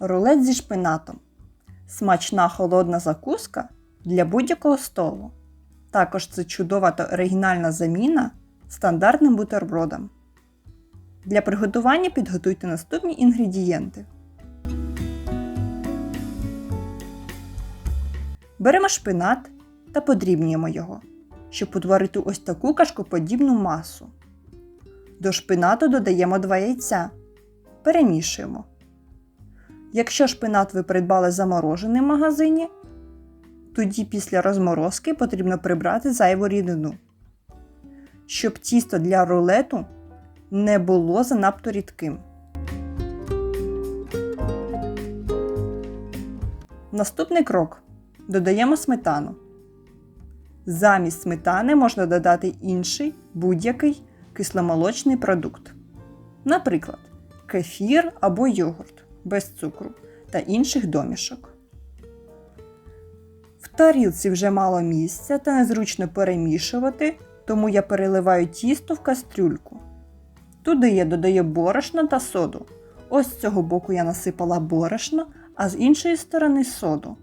Рулет зі шпинатом. Смачна холодна закуска для будь-якого столу. Також це чудова та оригінальна заміна стандартним бутербродам. Для приготування підготуйте наступні інгредієнти. Беремо шпинат та подрібнюємо його, щоб утворити ось таку кашкоподібну масу. До шпинату додаємо 2 яйця. Перемішуємо. Якщо шпинат ви придбали заморожений в магазині, тоді після розморозки потрібно прибрати зайву рідину, щоб тісто для рулету не було занадто рідким. Наступний крок. Додаємо сметану. Замість сметани можна додати інший будь-який кисломолочний продукт. Наприклад, кефір або йогурт без цукру та інших домішок. В тарілці вже мало місця та незручно перемішувати, тому я переливаю тісто в кастрюльку. Туди я додаю борошно та соду. Ось з цього боку я насипала борошно, а з іншої сторони соду.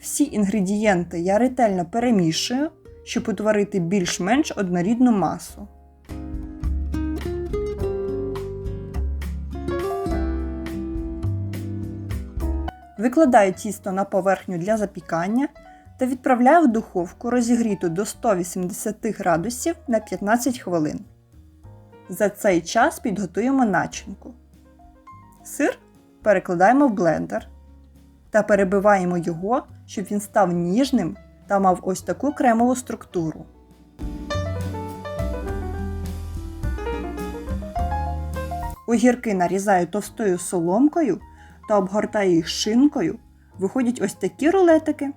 Всі інгредієнти я ретельно перемішую, щоб утворити більш-менш однорідну масу. Викладаю тісто на поверхню для запікання та відправляю в духовку розігріту до 180 градусів на 15 хвилин. За цей час підготуємо начинку. Сир перекладаємо в блендер та перебиваємо його, щоб він став ніжним та мав ось таку кремову структуру. Огірки нарізаю товстою соломкою та обгортаю їх шинкою. Виходять ось такі рулетики.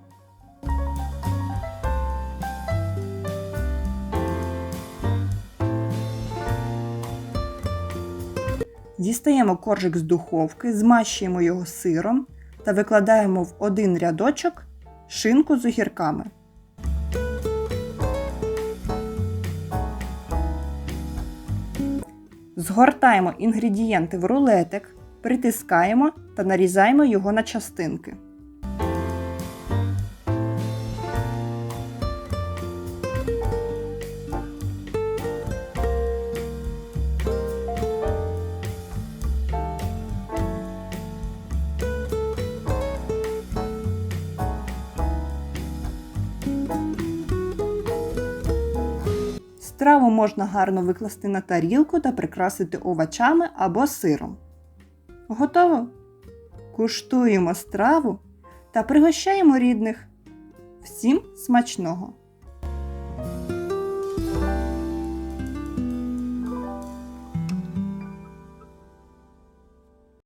Дістаємо коржик з духовки, змащуємо його сиром та викладаємо в один рядочок шинку з огірками. Згортаємо інгредієнти в рулетик, притискаємо та нарізаємо його на частинки. Страву можна гарно викласти на тарілку та прикрасити овочами або сиром. Готово? Куштуємо страву та пригощаємо рідних. Всім смачного!